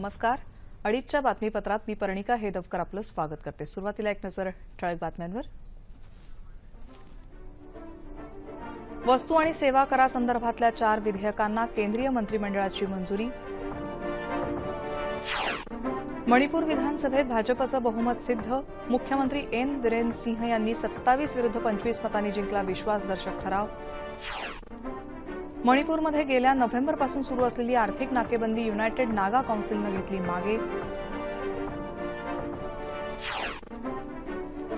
नमस्कार. अडीचच्या बातमीपत्रात मी पर्णिका हेदवकर आपलं स्वागत करते. सुरुवातीला एक नजर ठळक बातम्यांवर. वस्तू आणि सेवा करासंदर्भातल्या चार विधेयकांना केंद्रीय मंत्रिमंडळाची मंजुरी. मणिपूर विधानसभेत भाजपचं बहुमत सिद्ध. मुख्यमंत्री एन. बिरेन सिंह यांनी सत्तावीस विरुद्ध पंचवीस मतांनी जिंकला विश्वासदर्शक ठराव. मणिपूरमध्ये गेल्या नोव्हेंबरपासून सुरू असलेली आर्थिक नाकेबंदी युनायटेड नागा काउन्सिलनं घेतली मागे.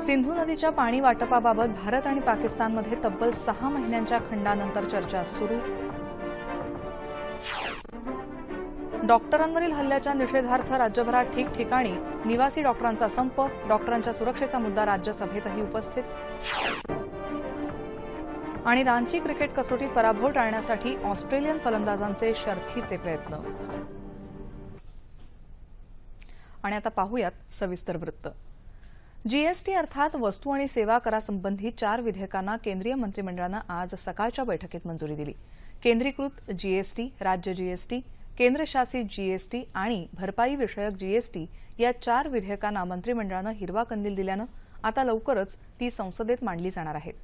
सिंधू नदीच्या पाणी वाटपाबाबत भारत आणि पाकिस्तानमध्ये तब्बल सहा महिन्यांच्या खंडानंतर चर्चा सुरू. डॉक्टरांवरील हल्ल्याच्या निषेधार्थ राज्यभरात ठिकठिकाणी निवासी डॉक्टरांचा संप डॉक्टरांच्या सुरक्षेचा मुद्दा राज्यसभेतही उपस्थित. आणि रांची क्रिकेट कसोटीत पराभव टाळण्यासाठी ऑस्ट्रेलियन फलंदाजांचे शर्थीचे प्रयत्न. आणि आता पाहूयात सविस्तर वृत्त. जीएसटी अर्थात वस्तू आणि सेवा करासंबंधी चार विधेयकांना केंद्रीय मंत्रिमंडळानं आज सकाळच्या बैठकीत मंजुरी दिली. केंद्रीकृत जीएसटी राज्य जीएसटी केंद्रशासित जीएसटी आणि भरपाई विषयक जीएसटी या चार विधेयकांना मंत्रिमंडळानं हिरवा कंदील दिल्यानं आता लवकरच ती संसदेत मांडली जाणार आहेत.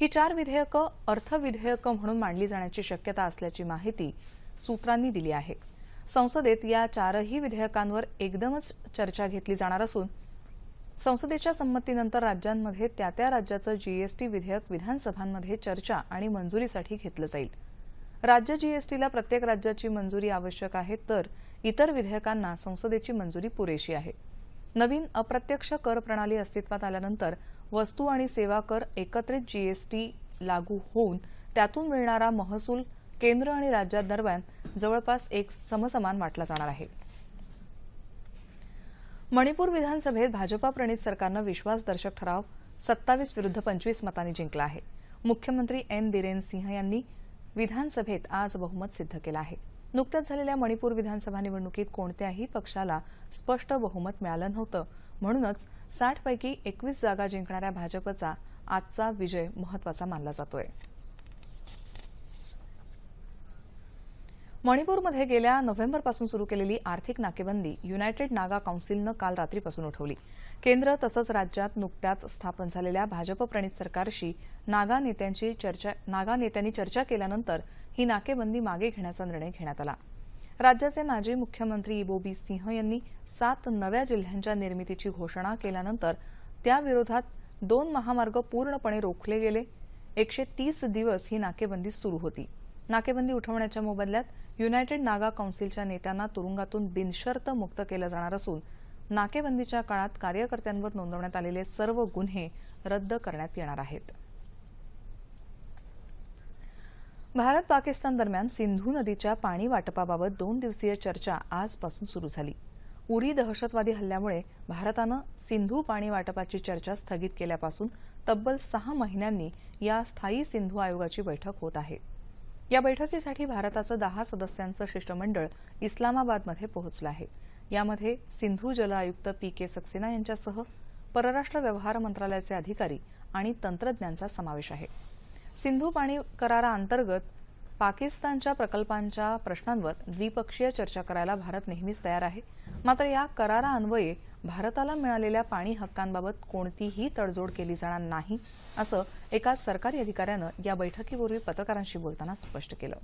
ही चार विधेयकं अर्थविधेयकं म्हणून मांडली जाण्याची शक्यता असल्याची माहिती सूत्रांनी दिली आहे. संसदेत या चारही विधेयकांवर एकदमच चर्चा घेतली जाणार असून संसदेच्या संमतीनंतर राज्यांमध्ये त्या त्या राज्याचं जीएसटी विधेयक विधानसभांमध्ये चर्चा आणि मंजुरीसाठी घेतलं जाईल. राज्य जीएसटीला प्रत्येक राज्याची मंजुरी आवश्यक आहे तर इतर विधेयकांना संसदेची मंजुरी पुरेशी आहे. नवीन अप्रत्यक्ष कर प्रणाली अस्तित्वात आल्यानंतर वस्तू आणि सेवा कर एकत्रित जीएसटी लागू होऊन त्यातून मिळणारा महसूल केंद्र आणि राज्यादरम्यान जवळपास एक समसमान वाटला जाणार आहे. मणिपूर विधानसभेत भाजपा प्रणित सरकारनं विश्वासदर्शक ठराव सत्तावीस विरुद्ध पंचवीस मतांनी जिंकला आहे. मुख्यमंत्री एन बिरेन सिंह यांनी विधानसभेत आज बहुमत सिद्ध केलं आहे. नुकत्याच झालेल्या मणिपूर विधानसभा निवडणुकीत कोणत्याही पक्षाला स्पष्ट बहुमत मिळालं नव्हतं. म्हणूनच साठपैकी एकवीस जागा जिंकणाऱ्या भाजपचा आजचा विजय महत्त्वाचा मानला जातोय. मणिपूरमध्ये गेल्या नोव्हेंबरपासून सुरू केलेली आर्थिक नाकेबंदी युनायटेड नागा काउन्सिलनं काल रात्रीपासून उठवली. केंद्र तसंच राज्यात नुकत्याच स्थापन झालेल्या भाजपप्रणित सरकारशी नागा नेत्यांची चर्चा नागा नेत्यांनी चर्चा केल्यानंतर ही नाकेबंदी मागे घेण्याचा निर्णय घेण्यात आला. राज्याचे माजी मुख्यमंत्री बोबी सिंह यांनी सात नव्या जिल्ह्यांच्या निर्मितीची घोषणा केल्यानंतर त्याविरोधात दोन महामार्ग पूर्णपणे रोखले गेले. एकशे तीस दिवस ही नाकेबंदी सुरू होती. नाकेबंदी उठवण्याच्या मोबदल्यात युनायटेड नागा काउन्सिलच्या नेत्यांना तुरुंगातून बिनशर्त मुक्त केलं जाणार असून नाकेबंदीच्या काळात कार्यकर्त्यांवर नोंदवण्यात आलेले सर्व गुन्हे रद्द करण्यात येणार आहेत. भारत पाकिस्तान दरम्यान सिंधू नदीच्या पाणी वाटपाबाबत दोन दिवसीय चर्चा आजपासून सुरू झाली. उरी दहशतवादी हल्ल्यामुळे भारतानं सिंधू पाणी वाटपाची चर्चा स्थगित केल्यापासून तब्बल सहा महिन्यांनी या स्थायी सिंधू आयोगाची बैठक होत आहे. या बैठकीसाठी भारताचं दहा सदस्यांचं शिष्टमंडळ इस्लामाबादमध्ये पोहोचलं आहे. यामध्ये सिंधू जल आयुक्त पी के सक्सेना यांच्यासह परराष्ट्र व्यवहार मंत्रालयाचे अधिकारी आणि तंत्रज्ञांचा समावेश आहे. सिंधू पाणी कराराअंतर्गत पाकिस्तानच्या प्रकल्पांच्या प्रश्नांवर द्विपक्षीय चर्चा करायला भारत नेहमीच तयार आहे. मात्र या कराराअन्वये भारताला मिळालेल्या पाणी हक्कांबाबत कोणतीही तडजोड केली जाणार नाही असं एका सरकारी अधिकाऱ्यानं या बैठकीपूर्वी पत्रकारांशी बोलताना स्पष्ट केलं.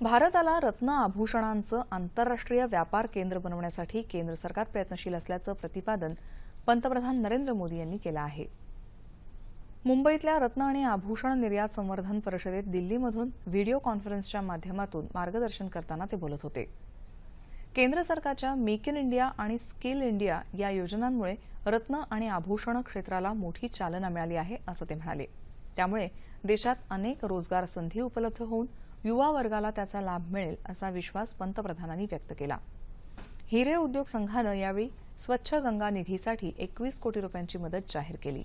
भारताला रत्न आभूषणांचं आंतरराष्ट्रीय व्यापार केंद्र बनवण्यासाठी केंद्र सरकार प्रयत्नशील असल्याचं प्रतिपादन पंतप्रधान नरेंद्र मोदी यांनी केलं आहे. मुंबईतल्या रत्न आणि आभूषण निर्यात संवर्धन परिषदेत दिल्लीमधून व्हिडिओ कॉन्फरन्सच्या माध्यमातून मार्गदर्शन करताना ते बोलत होते. केंद्र सरकारच्या मेक इन इंडिया आणि स्किल इंडिया या योजनांमुळे रत्न आणि आभूषण क्षेत्राला मोठी चालना मिळाली आहे असं ते म्हणाले. त्यामुळे देशात अनेक रोजगार संधी उपलब्ध होऊन युवा वर्गाला त्याचा लाभ मिळेल असा विश्वास पंतप्रधानांनी व्यक्त केला. हिरे उद्योग संघानं यावेळी स्वच्छ गंगा निधीसाठी एकवीस कोटी रुपयांची मदत जाहीर केली.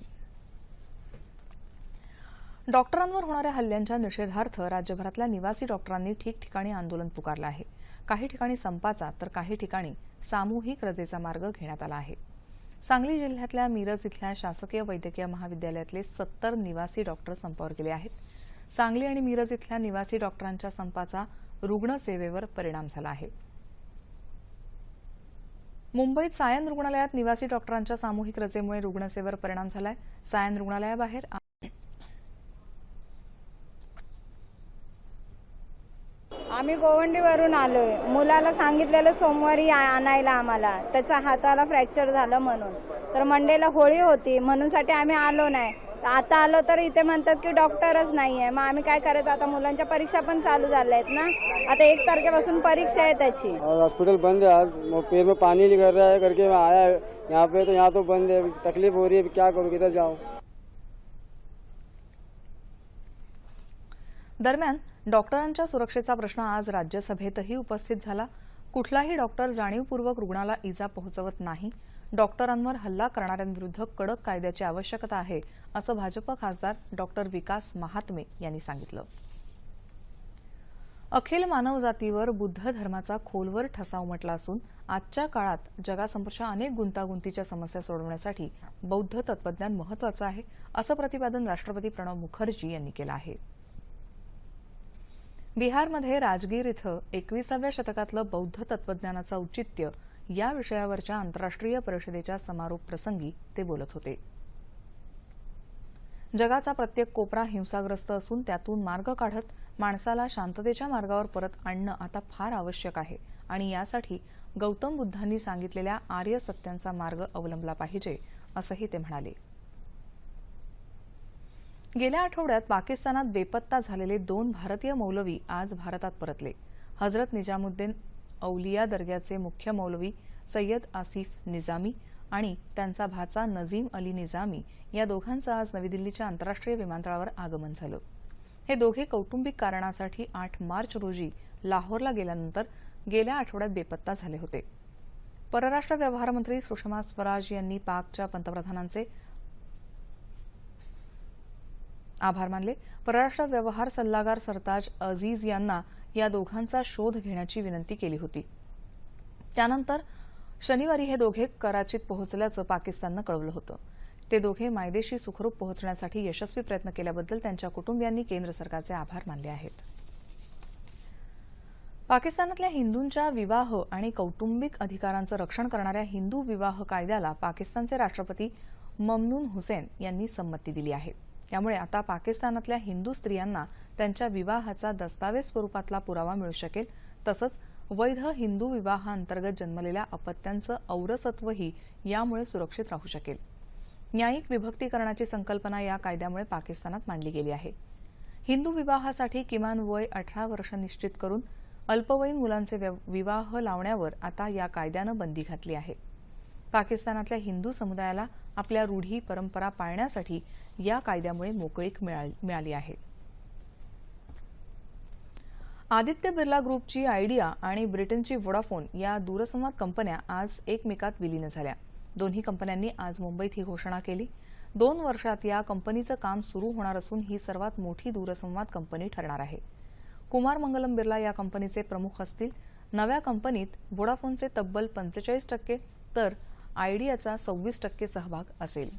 डॉक्टरांवर होणाऱ्या हल्ल्यांच्या निषेधार्थ राज्यभरातल्या निवासी डॉक्टरांनी ठिकठिकाणी आंदोलन पुकारलं आहे. काही ठिकाणी संपाचा तर काही ठिकाणी सामूहिक रजेचा मार्ग घेण्यात आला आहे. सांगली जिल्ह्यातल्या मिरज इथल्या शासकीय वैद्यकीय महाविद्यालयातले सत्तर निवासी डॉक्टर संपावर गेले आहेत. सांगली आणि मिरज इथल्या निवासी डॉक्टरांच्या संपाचा रुग्णसेवेवर परिणाम झाला आहे. मुंबईत सायन रुग्णालयात निवासी डॉक्टरांच्या सामूहिक रजेमुळे रुग्णसेवेवर परिणाम झालाय. सायन रुग्णालयाबाहेर आम्ही गोवंडीवरून आलोय. मुलाला सांगितलेलं सोमवारी आणायला आम्हाला. त्याचा हाताला फ्रॅक्चर झालं म्हणून. तर मंडेला होळी होती म्हणून साठी आम्ही आलो नाही. आता आलो तर इथे म्हणतात की डॉक्टरच नाहीये. मग आम्ही काय करायचं? आता मुलांच्या परीक्षा पण चालू झाल्या आहेत ना? आता एक तारखेपासून परीक्षा आहे त्याची. और हॉस्पिटल बंद है आज. वो पैर में पानी नहीं कर रहा है करके मैं आया यहाँ पे तो यहाँ तो बंद है तकलीफ हो रही है क्या करूँ? किधर जाऊँ? दरम्यान डॉक्टरांच्या सुरक्षेचा प्रश्न आज राज्यसभेतही उपस्थित झाला. कुठलाही डॉक्टर जाणीवपूर्वक रुग्णाला इजा पोहोचवत नाही. डॉक्टरांवर हल्ला करणाऱ्यांविरुद्ध कडक कायद्याची आवश्यकता आहे असं भाजप खासदार डॉक्टर विकास महात्मे यांनी सांगितलं. अखिल मानवजातीवर बुद्ध धर्माचा खोलवर ठसा उमटला असून आजच्या काळात जगासमोरच्या अनेक गुंतागुंतीच्या समस्या सोडवण्यासाठी बौद्ध तत्वज्ञान महत्वाचं आहे असं प्रतिपादन राष्ट्रपती प्रणव मुखर्जी यांनी केलं आहे. बिहारमध्ये राजगीर इथं एकविसाव्या शतकातलं बौद्ध तत्वज्ञानाचं औचित्य या विषयावरच्या आंतरराष्ट्रीय परिषदेच्या समारोप प्रसंगी ते बोलत होते. जगाचा प्रत्येक कोपरा हिंसाग्रस्त असून त्यातून मार्ग काढत माणसाला शांततेच्या मार्गावर परत आणणं आता फार आवश्यक आहे आणि यासाठी गौतम बुद्धांनी सांगितलेल्या आर्य सत्यांचा मार्ग अवलंबला पाहिजे असंही ते म्हणाले. गेल्या आठवड्यात पाकिस्तानात बेपत्ता झालेले दोन भारतीय मौलवी आज भारतात परतले. हजरत निजामुद्दीन औलिया दर्ग्याचे मुख्य मौलवी सय्यद आसिफ निजामी आणि त्यांचा भाचा नजीम अली निजामी या दोघांचं आज नवी दिल्लीच्या आंतरराष्ट्रीय विमानतळावर आगमन झालं. हे दोघे कौटुंबिक कारणासाठी आठ मार्च रोजी लाहोरला गेल्यानंतर गेल्या आठवड्यात बेपत्ता झाले होते. परराष्ट्र व्यवहार मंत्री सुषमा स्वराज यांनी पाकच्या पंतप्रधानांचे आभार मानले. परराष्ट्र व्यवहार सल्लागार सरताज अझीज यांना या दोघांचा शोध घेण्याची विनंती केली होती. त्यानंतर शनिवारी हे दोघे कराचीत पोहोचल्याचं पाकिस्ताननं कळवलं होतं. ते दोघे मायदेशी सुखरूप पोहोचण्यासाठी यशस्वी प्रयत्न केल्याबद्दल त्यांच्या कुटुंबियांनी केंद्र सरकारचे आभार मानले आहेत. पाकिस्तानातल्या हिंदूंच्या विवाह आणि कौटुंबिक अधिकारांचं रक्षण करणाऱ्या हिंदू विवाह कायद्याला पाकिस्तानचे राष्ट्रपती ममनून हुसेन यांनी संमती दिली आहे. त्यामुळे आता पाकिस्तानातल्या हिंदू स्त्रियांना त्यांच्या विवाहाचा दस्तावेज स्वरूपातला पुरावा मिळू शकेल. तसंच वैध हिंदू विवाहाअंतर्गत जन्मलेल्या अपत्यांचं औरसत्वही यामुळे सुरक्षित राहू शकेल. न्यायिक विभक्तीकरणाची संकल्पना या कायद्यामुळे पाकिस्तानात मांडली गेली आहे. हिंदू विवाहासाठी किमान वय अठरा वर्ष निश्चित करून अल्पवयीन मुलांचे विवाह लावण्यावर आता या कायद्यानं बंदी घातली आहे. पाकिस्तानातल्या हिंदू समुदायाला आपल्या रूढी परंपरा पाळण्यासाठी या कायद्यामुळे मोकळीक मिळाल- मिळाली आहे. आदित्य बिर्ला ग्रुपची आयडिया आणि ब्रिटनची वोडाफोन या दूरसंवाद कंपन्या आज एकमेकात विलीन झाल्या. दोन्ही कंपन्यांनी आज मुंबईत ही घोषणा केली. दोन वर्षात या कंपनीचं काम सुरू होणार असून ही सर्वात मोठी दूरसंवाद कंपनी ठरणार आहे. कुमार मंगलम बिर्ला या कंपनीचे प्रमुख असतील. नव्या कंपनीत वोडाफोनचे तब्बल पंचेचाळीस टक्के तर आयडियाचा सव्वीस टक्के सहभाग असेल.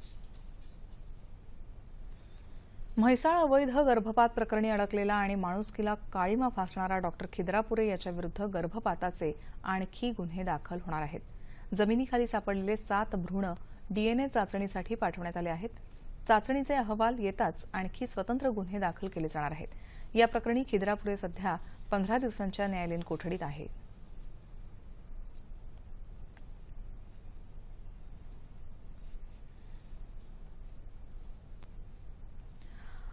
म्हैसाळ अवैध गर्भपात प्रकरणी अडकलेला आणि माणुसकीला काळीमा फासणारा डॉक्टर खिद्रापुरे याच्याविरुद्ध गर्भपाताचे आणखी गुन्हे दाखल होणार आहेत. जमिनीखाली सापडलेले सात भ्रूण डीएनए चाचणीसाठी पाठवण्यात आले आहेत. चाचणीचे अहवाल येताच आणखी स्वतंत्र गुन्हे दाखल केले जाणार आहेत. या प्रकरणी खिद्रापुरे सध्या पंधरा दिवसांच्या न्यायालयीन कोठडीत आहे.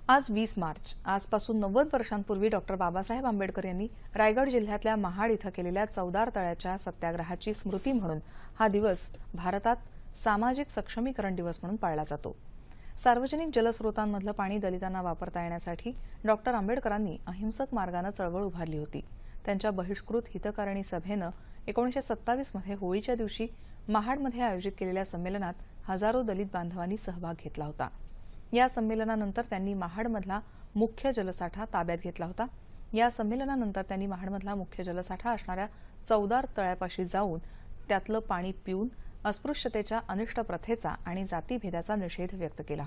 आज वीस मार्च. आजपासून नव्वद वर्षांपूर्वी डॉक्टर बाबासाहेब आंबेडकर यांनी रायगड जिल्ह्यातल्या महाड इथं केलेल्या चौदार तळ्याच्या सत्याग्रहाची स्मृती म्हणून हा दिवस भारतात सामाजिक सक्षमीकरण दिवस म्हणून पाळला जातो. सार्वजनिक जलस्रोतांमधलं पाणी दलितांना वापरता येण्यासाठी डॉक्टर आंबेडकरांनी अहिंसक मार्गानं चळवळ उभारली होती. त्यांच्या बहिष्कृत हितकारिणी सभेनं एकोणीशे सत्तावीसमध्ये होळीच्या दिवशी महाडमध्ये आयोजित केलेल्या संमेलनात हजारो दलित बांधवांनी सहभाग घेतला होता. या संमेलनानंतर त्यांनी महाडमधला मुख्य जलसाठा ताब्यात घेतला होता. या संमेलनानंतर त्यांनी महाडमधला मुख्य जलसाठा असणाऱ्या चौदार तळ्यापाशी जाऊन त्यातलं पाणी पिऊन अस्पृश्यतेच्या अनिष्ट प्रथेचा आणि जातीभेदाचा निषेध व्यक्त केला.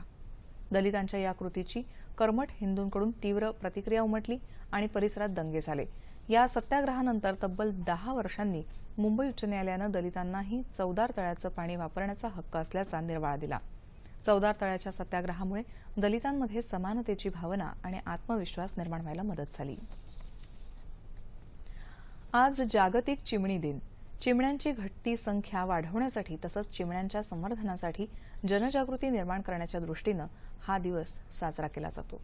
दलितांच्या या कृतीची कर्मठ हिंदूंकडून तीव्र प्रतिक्रिया उमटली आणि परिसरात दंगे झाले. या सत्याग्रहानंतर तब्बल दहा वर्षांनी मुंबई उच्च न्यायालयानं दलितांनाही चौदार तळ्याचं पाणी वापरण्याचा हक्क असल्याचा निर्वाळा दिला. चौदार तळ्याच्या सत्याग्रहामुळे दलितांमध्ये समानतेची भावना आणि आत्मविश्वास निर्माण व्हायला मदत झाली. आज जागतिक चिमणी दिन. चिमण्यांची घटती संख्या वाढवण्यासाठी तसंच चिमण्यांच्या संवर्धनासाठी जनजागृती निर्माण करण्याच्या दृष्टीनं हा दिवस साजरा केला जातो.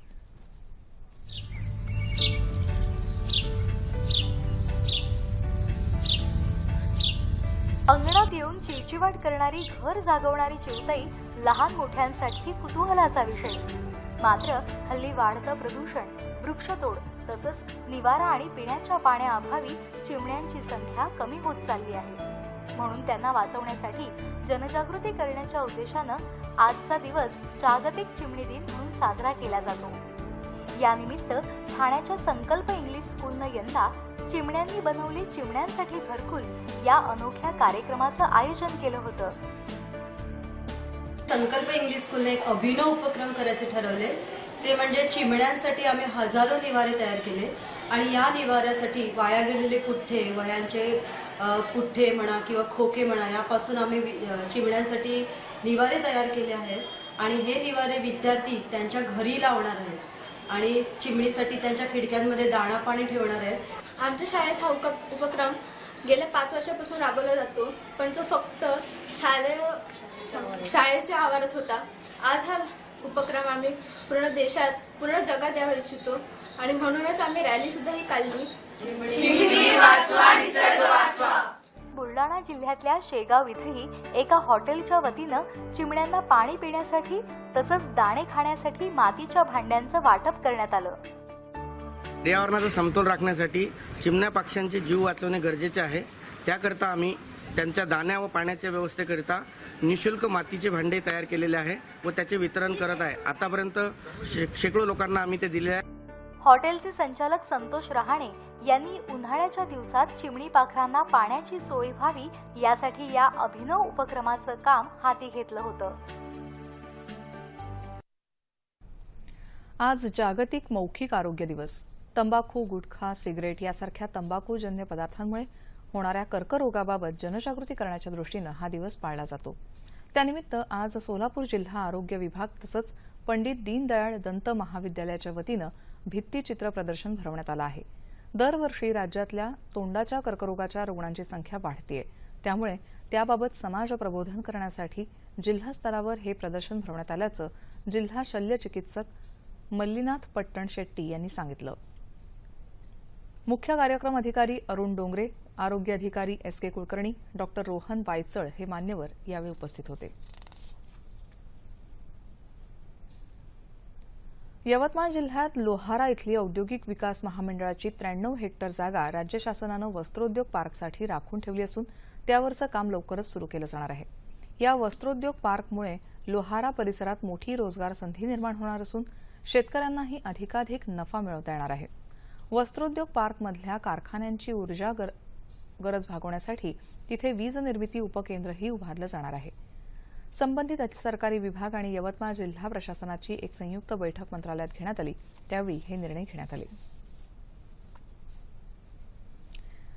अंगणात येऊन चिवचिवाट करणारी घर जागवणारी चिवताई लहान मोठ्यांसाठी कुतूहलाचा विषय. मात्र हल्ली वाढतं प्रदूषण वृक्षतोड तसंच निवारा आणि पिण्याच्या पाण्याअभावी चिमण्यांची संख्या कमी होत चालली आहे. म्हणून त्यांना वाचवण्यासाठी जनजागृती करण्याच्या उद्देशानं आजचा दिवस जागतिक चिमणी दिन म्हणून साजरा केला जातो. यानिमित्त ठाण्याच्या संकल्प इंग्लिश स्कूलनं यंदा चिमण्यांनी बनवली चिमण्यांसाठी घरकुल. या अनोख्या कार्यक्रमाचं आयोजन केलं होतं. संकल्प इंग्लिश स्कूलने एक अभिनव उपक्रम करायचे ठरवले ते म्हणजे चिमण्यांसाठी आम्ही हजारो निवारे तयार केले. आणि या निवाऱ्यासाठी वाया गेलेले पुठ्ठे वयांचे पुठ्ठे म्हणा किंवा खोके म्हणा यापासून आम्ही चिमण्यांसाठी निवारे तयार केले आहेत. आणि हे निवारे विद्यार्थी त्यांच्या घरी लावणार आहेत. आणि चिमणीसाठी त्यांच्या खिडक्यांमध्ये दाणा पाणी ठेवणार आहेत. आमच्या शाळेत हा उप- उपक्रम गेल्या पाच वर्षापासून राबवला जातो पण तो फक्त शालेय शाळेच्या आवारात होता. आज हा उपक्रम आम्ही पूर्ण देशात पूर्ण जगात यावर इच्छितो आणि म्हणूनच आम्ही रॅली सुद्धा ही काढली बुलडाणा जिल्ह्यातल्या शेगाव इथेही एका हॉटेलच्या वतीनं चिमण्यांना पाणी पिण्यासाठी तसंच दाणे खाण्यासाठी मातीच्या भांड्यांचं वाटप करण्यात आलं. पर्यावरणाचा समतोल राखण्यासाठी चिमण्या पक्ष्यांचे जीव वाचवणे गरजेचे आहे. त्याकरता आम्ही त्यांच्या दाण्या व पाण्याच्या व्यवस्थेकरिता निशुल्क मातीचे भांडे तयार केलेले आहे व त्याचे वितरण करत आहे. आतापर्यंत शे शेकडो लोकांना आम्ही ते दिले आहे. हॉटेलचे संचालक संतोष रहाणे यांनी उन्हाळ्याच्या दिवसात चिमणी पाखरांना पाण्याची सोय व्हावी यासाठी या अभिनव उपक्रमाचं काम हाती घेतलं होतं. आज जागतिक मौखिक आरोग्य दिवस. तंबाखू गुटखा सिगरेट यासारख्या तंबाखूजन्य पदार्थांमुळे होणाऱ्या कर्करोगाबाबत जनजागृती करण्याच्या दृष्टीनं हा दिवस पाळला जातो. त्यानिमित्त आज सोलापूर जिल्हा आरोग्य विभाग तसंच पंडित दीनदयाळ दंत महाविद्यालयाच्या वतीनं भित्तीचित्र प्रदर्शन भरवण्यात आलं आहे. दरवर्षी राज्यातल्या तोंडाच्या कर्करोगाच्या रुग्णांची संख्या वाढतीये. त्यामुळे त्याबाबत समाज प्रबोधन करण्यासाठी जिल्हास्तरावर हे प्रदर्शन भरवण्यात आल्याचं जिल्हा शल्य चिकित्सक मल्लीनाथ पट्टण शेट्टी यांनी सांगितलं. मुख्य कार्यक्रम अधिकारी अरुण डोंगरे आरोग्य अधिकारी S K Kulkarni doctor Rohan Waychal हे मान्यवर यावेळी उपस्थित होते. यवतमाळ जिल्ह्यात लोहारा इथली औद्योगिक विकास महामंडळाची त्र्याण्णव हेक्टर जागा राज्य शासनानं वस्त्रोद्योग पार्कसाठी राखून ठेवली असून त्यावरचं काम लवकरच सुरू केलं जाणार आहे. या वस्त्रोद्योग पार्कमुळे लोहारा परिसरात मोठी रोजगार संधी निर्माण होणार असून शेतकऱ्यांनाही अधिकाधिक नफा मिळवता येणार आहे. वस्त्रोद्योग पार्कमधल्या कारखान्यांची ऊर्जा गर- गरज भागवण्यासाठी तिथे वीज निर्मिती उपकेंद्रही उभारलं जाणार आहे. संबंधित सरकारी विभाग आणि यवतमाळ जिल्हा प्रशासनाची एक संयुक्त बैठक मंत्रालयात घेण्यात आली. त्यावेळी हे निर्णय घेण्यात आले.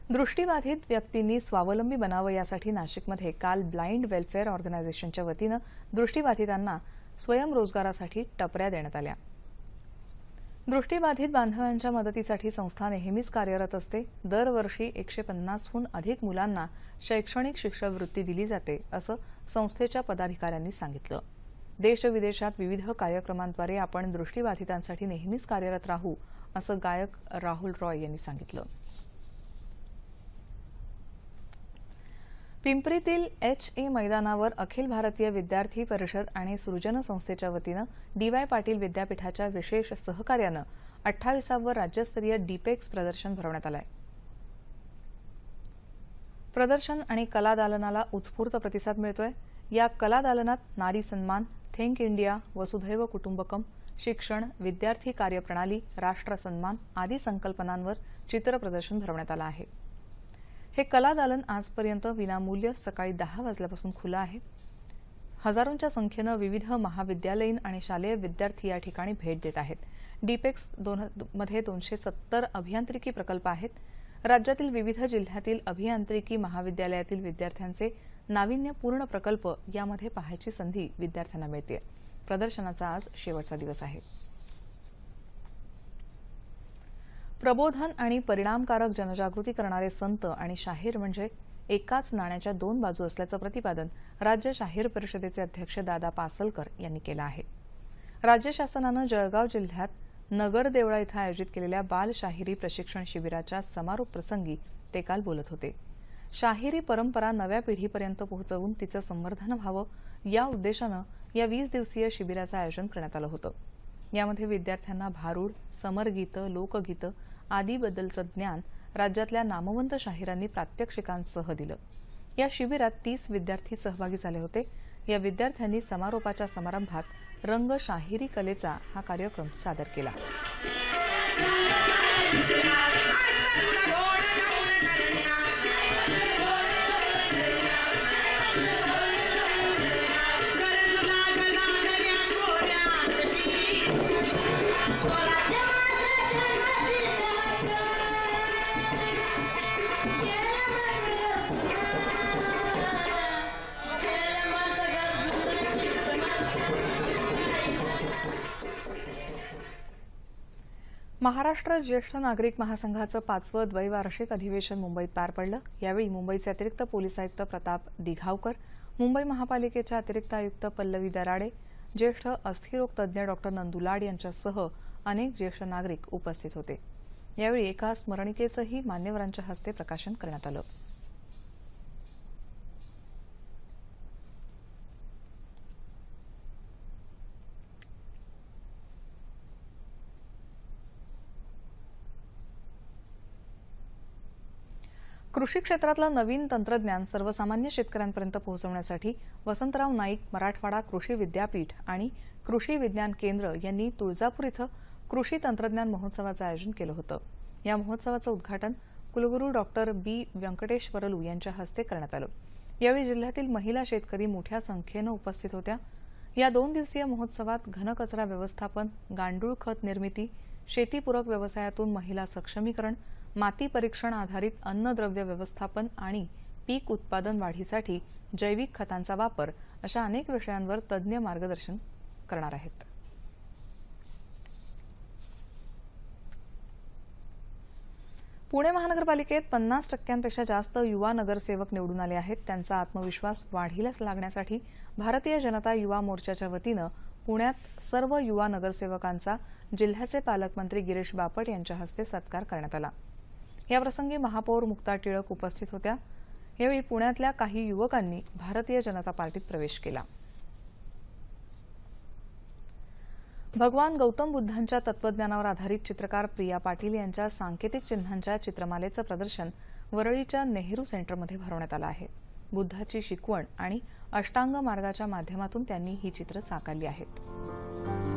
दृष्टीबाधित व्यक्तींनी स्वावलंबी बनावं यासाठी नाशिकमध्ये काल ब्लाइंड वेलफेअर ऑर्गनायझेशनच्या वतीनं दृष्टीबाधितांना स्वयंरोजगारासाठी टपऱ्या देण्यात आल्या. दृष्टीबाधित बांधवांच्या मदतीसाठी संस्था नेहमीच कार्यरत असते. दरवर्षी एकशे पन्नासहून अधिक मुलांना शैक्षणिक शिष्यवृत्ती दिली जाते असं संस्थेच्या पदाधिकाऱ्यांनी सांगितलं. देश विदेशात विविध कार्यक्रमांद्वारे आपण दृष्टीबाधितांसाठी नेहमीच कार्यरत राहू असं गायक राहुल रॉय यांनी सांगितलं. पिंपरीतील एच ए मैदानावर अखिल भारतीय विद्यार्थी परिषद आणि सृजन संस्थेच्या वतीनं डीवाय पाटील विद्यापीठाच्या विशेष सहकार्यानं अठ्ठावीसावं राज्यस्तरीय डीपेक्स प्रदर्शन भरवण्यात आलं आहे प्रदर्शन आणि कला दालनाला उत्स्फूर्त प्रतिसाद मिळतोय. या कला दालनात नारी सन्मान थिंक इंडिया वसुधैव कुटुंबकम शिक्षण विद्यार्थी कार्यप्रणाली राष्ट्र सन्मान आदी संकल्पनांवर चित्र प्रदर्शन भरवण्यात आलं आहे. हे कला दालन आजपर्यंत विनामूल्य सकाळी दहा वाजल्यापासून खुलं आहे. हजारोंच्या संख्येनं विविध महाविद्यालयीन आणि शालेय विद्यार्थी या ठिकाणी भेट देत आहेत. डीपेक्स दोन मध्ये दोनशे सत्तर अभियांत्रिकी प्रकल्प आहेत. राज्यातील विविध जिल्ह्यातील अभियांत्रिकी महाविद्यालयातील विद्यार्थ्यांचे नाविन्यपूर्ण प्रकल्प यामध्ये पाहायची संधी विद्यार्थ्यांना मिळते प्रदर्शनाचा आज शेवटचा दिवस आहे. प्रबोधन आणि परिणामकारक जनजागृती करणारे संत आणि शाहीर म्हणजे एकाच नाण्याच्या दोन बाजू असल्याचं प्रतिपादन राज्य शाहीर परिषदेचे अध्यक्ष दादा पासलकर यांनी केलं आहे. राज्य शासनानं जळगाव जिल्ह्यात नगर देवळा इथं आयोजित केलेल्या बाल शाहिरी प्रशिक्षण शिबिराच्या समारोप प्रसंगी ते काल बोलत होते. शाहिरी परंपरा नव्या पिढीपर्यंत पोहोचवून तिचं संवर्धन व्हावं या उद्देशानं या वीस दिवसीय शिबिराचं आयोजन करण्यात आलं होतं. यामध्ये विद्यार्थ्यांना भारूड समरगीतं लोकगीतं आदीबद्दलचं ज्ञान राज्यातल्या नामवंत शाहिरांनी प्रात्यक्षिकांसह दिलं. या शिबिरात तीस विद्यार्थी सहभागी झाले होते. या विद्यार्थ्यांनी समारोपाच्या समारंभात रंग शाहिरी कलेचा हा कार्यक्रम सादर केला. महाराष्ट्र ज्येष्ठ नागरिक महासंघाचं पाचवं द्वैवार्षिक अधिवेशन मुंबईत पार पडलं. यावेळी मुंबईचे अतिरिक्त पोलीस आयुक्त प्रताप दिघावकर मुंबई महापालिकेच्या अतिरिक्त आयुक्त पल्लवी दराडे ज्येष्ठ अस्थिरोग तज्ज्ञ डॉक्टर नंदू लाड यांच्यासह अनेक ज्येष्ठ नागरिक उपस्थित होते. यावेळी एका स्मरणिकेचंही मान्यवरांच्या हस्ते प्रकाशन करण्यात आलं. कृषी क्षेत्रातलं नवीन तंत्रज्ञान सर्वसामान्य शेतकऱ्यांपर्यंत पोहोचवण्यासाठी वसंतराव नाईक मराठवाडा कृषी विद्यापीठ आणि कृषी विज्ञान केंद्र यांनी तुळजापूर इथं कृषी तंत्रज्ञान महोत्सवाचं आयोजन केलं होतं. या महोत्सवाचं उद्घाटन कुलगुरू डॉक्टर बी. व्यंकटेश्वरलू यांच्या हस्ते करण्यात आलं. यावेळी जिल्ह्यातील महिला शेतकरी मोठ्या संख्येनं उपस्थित होत्या. या दोन दिवसीय महोत्सवात घनकचरा व्यवस्थापन गांडूळ खत निर्मिती शेतीपूरक व्यवसायातून महिला सक्षमीकरण माती परीक्षण आधारित अन्नद्रव्य व्यवस्थापन आणि पीक उत्पादन वाढीसाठी जैविक खतांचा वापर अशा अनेक विषयांवर तज्ज्ञ मार्गदर्शन करणार आहेत. पुणे महानगरपालिकेत पन्नास टक्क्यांपेक्षा जास्त युवा नगरसेवक निवडून आले आहेत. त्यांचा आत्मविश्वास वाढीला लागण्यासाठी भारतीय जनता युवा मोर्चाच्या वतीनं पुण्यात सर्व युवा नगरसेवकांचा जिल्ह्याचे पालकमंत्री गिरीश बापट यांच्या हस्ते सत्कार करण्यात आला. याप्रसंगी महापौर मुक्ता टिळक उपस्थित होत्या. यावेळी पुण्यातल्या काही युवकांनी भारतीय जनता पार्टीत प्रवेश केला. भगवान गौतम बुद्धांच्या तत्वज्ञानावर आधारित चित्रकार प्रिया पाटील यांच्या सांकेतिक चिन्हांच्या चित्रमालेचं प्रदर्शन वरळीच्या नेहरू सेंटरमध्ये भरवण्यात आलं आहे. बुद्धाची शिकवण आणि अष्टांग मार्गाच्या माध्यमातून त्यांनी ही चित्र साकारली आहेत.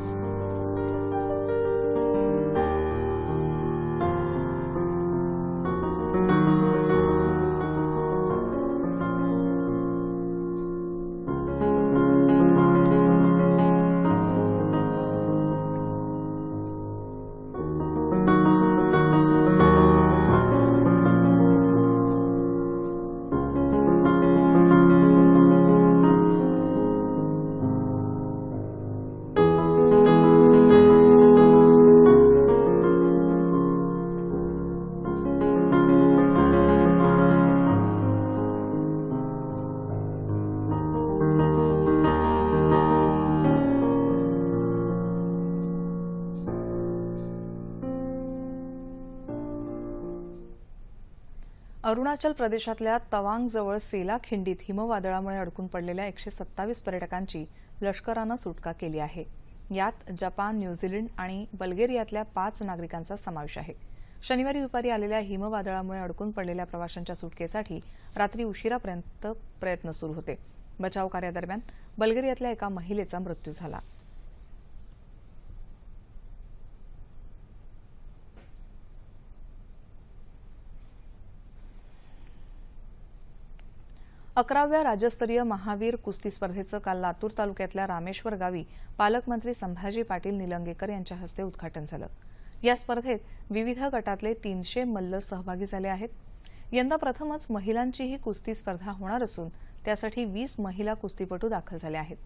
अरुणाचल प्रदेशातल्या तवांगजवळ सेला खिंडीत हिमवादळामुळे अडकून पडलेल्या एकशे सत्तावीस पर्यटकांची लष्करानं सुटका केली आहे. यात जपान न्यूझीलंड आणि बल्गेरियातल्या पाच नागरिकांचा समावेश आहे. शनिवारी दुपारी आलेल्या हिमवादळामुळे अडकून पडलेल्या प्रवाशांच्या सुटकेसाठी रात्री उशिरापर्यंत प्रयत्न सुरू होते. बचाव कार्यादरम्यान बल्गेरियातल्या एका महिलेचा मृत्यू झाला. अकराव्या राज्यस्तरीय महावीर कुस्ती स्पर्धेचं काल लातूर तालुक्यातल्या रामेश्वर गावी पालकमंत्री संभाजी पाटील निलंगेकर यांच्या हस्ते उद्घाटन झालं. या स्पर्धेत विविध गटातले तीनशे मल्ल सहभागी झाले आहेत. यंदा प्रथमच महिलांचीही कुस्ती स्पर्धा होणार असून त्यासाठी वीस महिला कुस्तीपटू दाखल झाल्या आहेत.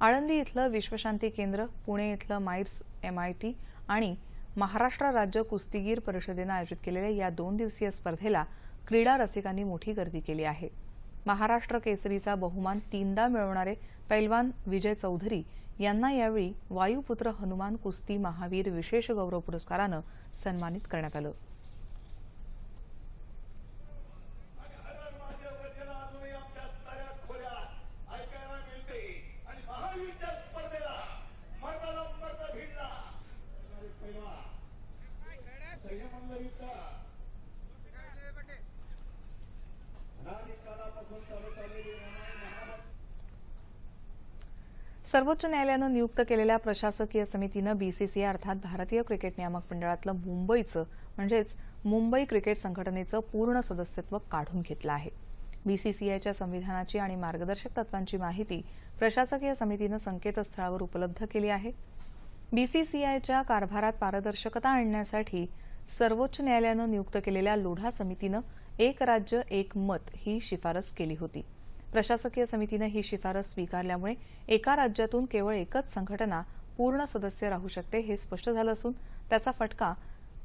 आळंदी इथलं विश्वशांती केंद्र पुणे इथलं माईर्स एमआयटी आणि महाराष्ट्र राज्य कुस्तीगीर परिषदेनं आयोजित केलेल्या या दोन दिवसीय स्पर्धेला क्रीडा रसिकांनी मोठी गर्दी केली आहे. महाराष्ट्र केसरीचा बहुमान तीनदा मिळवणारे पैलवान विजय चौधरी यांना यावेळी वायुपुत्र हनुमान कुस्ती महावीर विशेष गौरव पुरस्कारानं सन्मानित करण्यात आलं. सर्वोच्च न्यायालयानं नियुक्त केलेल्या प्रशासकीय समितीनं बीसीसीआय अर्थात भारतीय क्रिकेट नियामक मंडळातलं मुंबईचं म्हणजेच मुंबई क्रिकेट संघटनेचं पूर्ण सदस्यत्व काढून घेतलं आहे. बीसीसीआयच्या संविधानाची आणि मार्गदर्शक तत्वांची माहिती प्रशासकीय समितीनं संकेतस्थळावर उपलब्ध केली आहे. बीसीसीआयच्या कारभारात पारदर्शकता आणण्यासाठी सर्वोच्च न्यायालयानं नियुक्त केलेल्या लोढा समितीनं एक राज्य एक मत ही शिफारस केली होती. प्रशासकीय समितीनं ही शिफारस स्वीकारल्यामुळे एका राज्यातून केवळ एकच संघटना पूर्ण सदस्य राहू शकते हे स्पष्ट झालं असून त्याचा फटका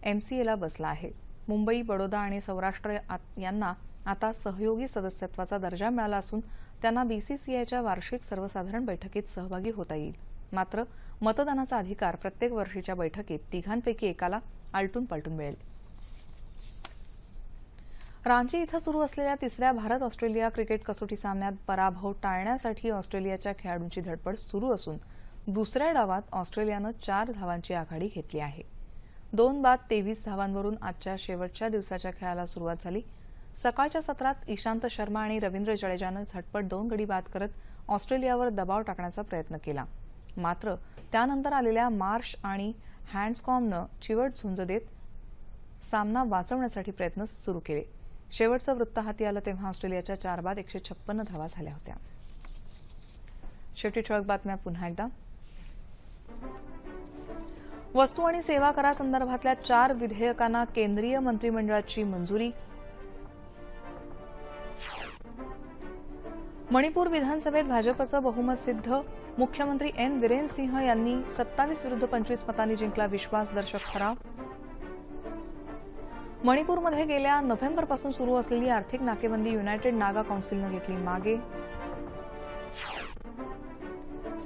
एमसीएला बसला आहे. मुंबई बडोदा आणि सौराष्ट्र यांना आता सहयोगी सदस्यत्वाचा दर्जा मिळाला असून त्यांना बीसीसीआयच्या वार्षिक सर्वसाधारण बैठकीत सहभागी होता येईल. मात्र मतदानाचा अधिकार प्रत्येक वर्षीच्या बैठकीत तिघांपैकी एकाला आलटून पालटून मिळेल. रांची इथं सुरू असलेल्या तिसऱ्या भारत ऑस्ट्रेलिया क्रिकेट कसोटी सामन्यात पराभव टाळण्यासाठी ऑस्ट्रेलियाच्या खेळाडूंची धडपड सुरू असून दुसऱ्या डावात ऑस्ट्रेलियानं चार धावांची आघाडी घेतली आहे. दोन बाद तेवीस धावांवरून आजच्या शेवटच्या दिवसाच्या खेळाला सुरुवात झाली. सकाळच्या सत्रात इशांत शर्मा आणि रवींद्र जडेजानं झटपट दोन गडी बाद करत ऑस्ट्रेलियावर दबाव टाकण्याचा प्रयत्न केला. मात्र त्यानंतर आलेल्या मार्श आणि हँड्सकॉमनं चिवट झुंज देत सामना वाचवण्यासाठी प्रयत्न सुरू केले. शेवटचं वृत्त हाती आलं तेव्हा ऑस्ट्रेलियाच्या चार बाद एकशे छप्पन्न धावा झाल्या होत्या. शेवटी ठळक बातम्या पुन्हा एकदा. वस्तू आणि सेवा करासंदर्भातल्या चार विधेयकांना केंद्रीय मंत्रिमंडळाची मंजुरी. मणिपूर विधानसभेत भाजपचं बहुमत सिद्ध. मुख्यमंत्री एन. बिरेन सिंह यांनी सत्तावीस विरुद्ध पंचवीस मतांनी जिंकला विश्वासदर्शक ठराव. मणिपूरमध्ये गेल्या नोव्हेंबरपासून सुरू असलेली आर्थिक नाकेबंदी युनायटेड नागा काउन्सिलनं घेतली मागे.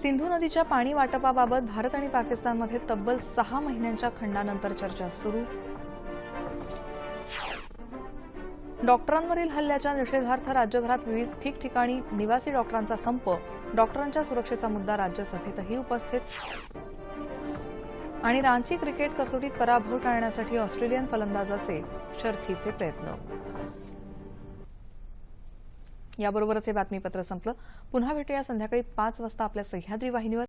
सिंधू नदीच्या पाणी वाटपाबाबत भारत आणि पाकिस्तानमध्ये तब्बल सहा महिन्यांच्या खंडानंतर चर्चा सुरू. डॉक्टरांवरील हल्ल्याच्या निषेधार्थ राज्यभरात विविध ठिकठिकाणी निवासी डॉक्टरांचा संप डॉक्टरांच्या सुरक्षेचा मुद्दा राज्यसभेतही उपस्थित आणि रांची क्रिकेट कसोटीत पराभव टाळण्यासाठी ऑस्ट्रेलियन फलंदाजाचे शर्थीचे प्रयत्न. याबरोबरच हे बातमीपत्र संपलं. पुन्हा भेटूया संध्याकाळी पाच वाजता आपल्या सह्याद्री वाहिनीवर.